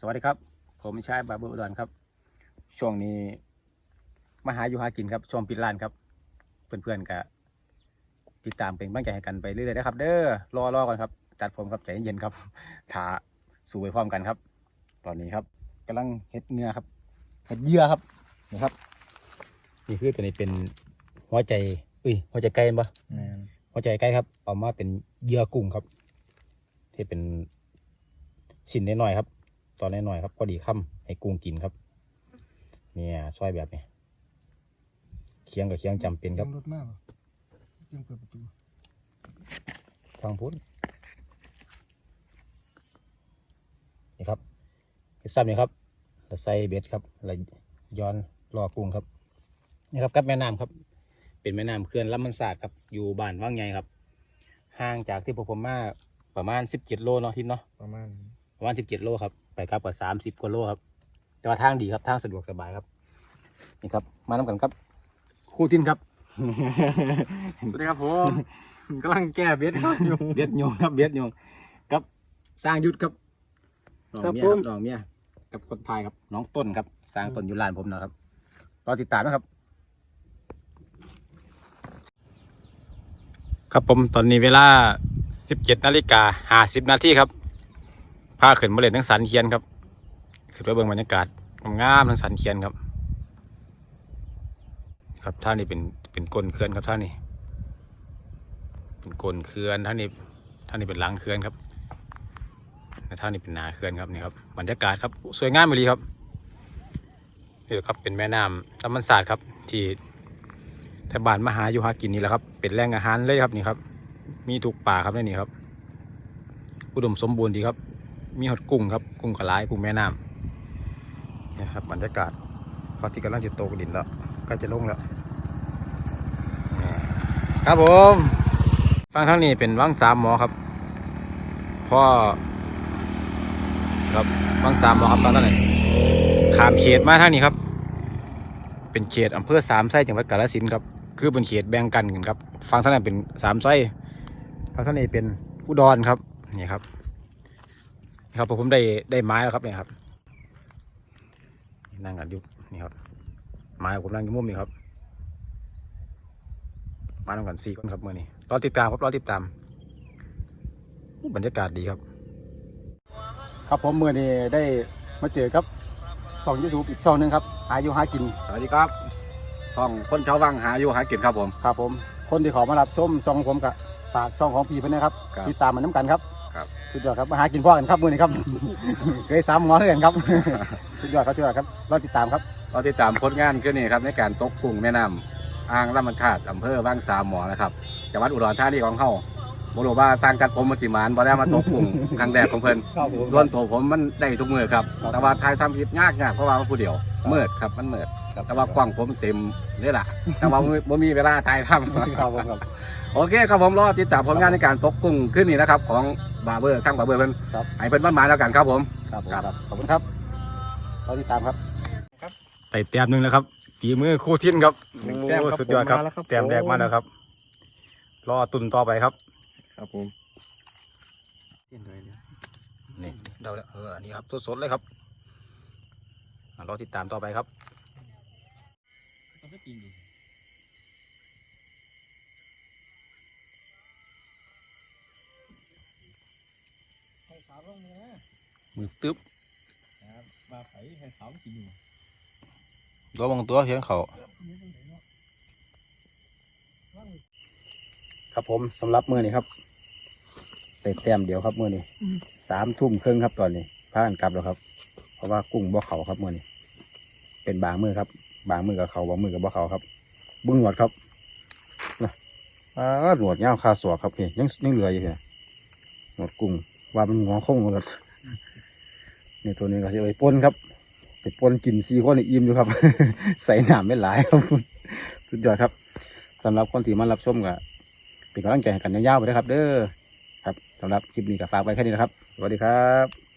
สวัสดีครับ ผมชายบาเบอร์อุดรครับ ช่วงนี้มาหาอยู่หากินครับช่วงปิดร้านครับ เพื่อนๆก็ติดตามเป็นกำลังใจให้กันไปเรื่อยๆนะครับ เด้อรอรอก่อนครับจัดผมครับใจเย็นๆครับถาสู่ไปพร้อมกันครับ ตอนนี้ครับกำลังเฮ็ดเนื้อครับเฮ็ดเหยื่อครับนี่ครับนี่คือตัวนี้เป็นหัวใจอุ้ยหัวใจไก่ปะหัวใจใกล้ครับเอามาเป็นเหยื่อกุ้งครับ ที่เป็นชิ้นน้อยๆครับ ตอนน้อยๆครับพอดีค่ำให้กุ้งกินครับ เนี่ยซอยแบบนี้เคียงกับเคียงจำเป็นครับรถมากยังเปิดประตูฟังพูดนี่ครับเฮ็ดซ้ำนี่ครับแล้วใส่เบ็ดครับแล้วย้อนรอกุ้งครับนี่ครับกับแม่น้ำครับ เป็นแม่น้ำเขื่อนลำมันสาดครับ อยู่บ้านว่างไงครับ ห่างจากที่พวกผมมาประมาณสิบเจ็ดโลเนาะทิศเนาะประมาณประมาณสิบเจ็ดโลครับ ไปกลับกับสามสิบกว่าโลครับ แต่ว่าทางดีครับทางสะดวกสบายครับ นี่ครับ มาน้ำกันครับ คู่ทินครับ สวัสดีครับผมกำลังแก้เบ็ดครับอยู่เบียดโยงครับเบียดโยงกับสร้างยุทธครับน้องครับเมียผคมรับน้องเมียกับคนไทยครับ น้องต้นครับ สร้างต้นอยู่ลานผมนะครับรอติดตามนะครับ ครับผมตอนนี้เวลา 17นาฬิกา50นาทีครับ พาขึ้นมาเล่นทั้งสันเคียนครับขึ้นไปเบิ่งบรรยากาศงามทั้งสันเคียนครับ ครับท่านี้เป็นเป็นกลนเขื่อนครับท่านี้เป็นกลนเขื่อนท่านี้ท่านี้เป็นหลังเขื่อนครับและท่านี้เป็นนาเขื่อนครับนี่ครับบรรยากาศครับสวยงามเลยครับนี่ครับเป็นแม่น้ำธรรมศาสตร์ครับ ที่แถวบ้านมหาอยู่หากินนี่แหละครับ เป็นแหล่งอาหารเลยครับนี่ครับ มีทุกป่าครับในนี่ครับ อุดมสมบูรณ์ดีครับ มีหดกุ้งครับกุ้งกระไรกุ้งแม่น้ำนี่ครับบรรยากาศพอที่กำลังจะตกดินแล้วก็จะลงแล้วครับผมฟังทางนี้เป็นวังสามหมอครับพ่อครับวังสามหมอครับตอนนั้นเลยขามเขตมาทางนี้ครับ เป็นเขตอำเภอสามไส้จังหวัดกาฬสินธุ์ครับคือเป็นเขตแบ่งกันกันครับฟังทางนั้นเป็นสามไส้ฟังทางนี้เป็นอุดรครับนี่ครับ ครับผมได้ได้ไม้แล้วครับเนี่ยครับนั่งกันอยุนี่ครับไม้ผมนั่งอยู่มุมนี้ครับมาทำกันสี่คนครับเมื่อนี้รอติดตามครับรอติดตามบรรยากาศดีครับ ครับผมเมื่อนี้ได้มาเจอครับช่องยูทูบอีกช่องหนึงครับ หาอยู่หากินสวัสดีครับช่องคนชาววังหาอยู่หากินครับผมครับผม คนที่เขอมารับชมช่องผมกับฝากช่องของพี่เพื่อนนะครับครับติดตามมันน้ำกันครับครับ สุดยอดครับมาหากินพ่อกันครับมื่อนี้ครับ เคยซ้ำหมอเพื่อนครับ สุดยอดครับสุดยอดครับรอติดตามครับเราติดตามผลงานขึ้นนี่ครับในการตกกุ้งแม่น้ำอ่างลำมันชาติอำเภอวังสามหมอนะครับจังหวัดอุดรธานีของเขาบรู้ว่าสร้างกัดผมมาสิมานบ่ได้มาตกกุ้งครั้งแรกของเพิ่นครับผมส่วนตัวผมมันได้ทุกมือครับครับแต่ว่าทายทำผิดยากยากเพราะว่ามันผู้เดียวมืดครับมันมืดแต่ว่ากว้างผมเต็มเลยล่ะ แต่ว่าบ่บ่มีเวลาถ่ายทำครับผมครับโอเคครับผมรอติดตามผลงานในการตกกุ้งขึ้นนี่นะครับของ บาร์เบอร์ช่างบาร์เบอร์เพิ่นครับ ให้เพิ่นบ้านหมายแล้วกันครับผม ครับผมครับครับ ขอบคุณครับรอติดตามครับ ไต่แต้มหนึ่งแล้วครับฝีมือคู่ทิ้นครับหนึ่งแต้มครับโอ้สุดยอดครับผมมาแล้วครับแต้มแรกมาแล้วครับ รอตุนต่อไปครับครับผมนี่เดาแล้วเอออันนี้ครับสดๆเลยครับอะรอติดตามต่อไปครับ มือตึ๊บมาไผให้ขาวกินอยู่ตัวบางตัวเพียงเขาครับผมสำหรับมือนี้ครับเตะแต้มเดียวครับมือนี้สามทุ่มครึ่งครับตอนนี้พากันกลับแล้วครับ เพราะว่ากุ้งบ่เขาครับมือนี้เป็นบางมือครับ บางมือกับเขาบางมือกับบ่เขาครับ บุ้งหนวดครับนะอ่าหนวดยาวคาสวครับนี่ยังยังเหลืออยู่เนี่ยหนวดกุ้ง ว่ามันงอคงหมดนี่ตัวนี้ก็จะไปปนครับ ไปปนกินซีคนนี่อิ่มอยู่ครับ ใส่น้ำไม่หลายครับสุดยอดครับสำหรับคนที่มารับชมก็เป็นกำลังใจให้กันยาวๆไปนะครับ เด้อครับสำหรับคลิปนี้ก็ฝากไว้แค่นี้นะครับ สวัสดีครับ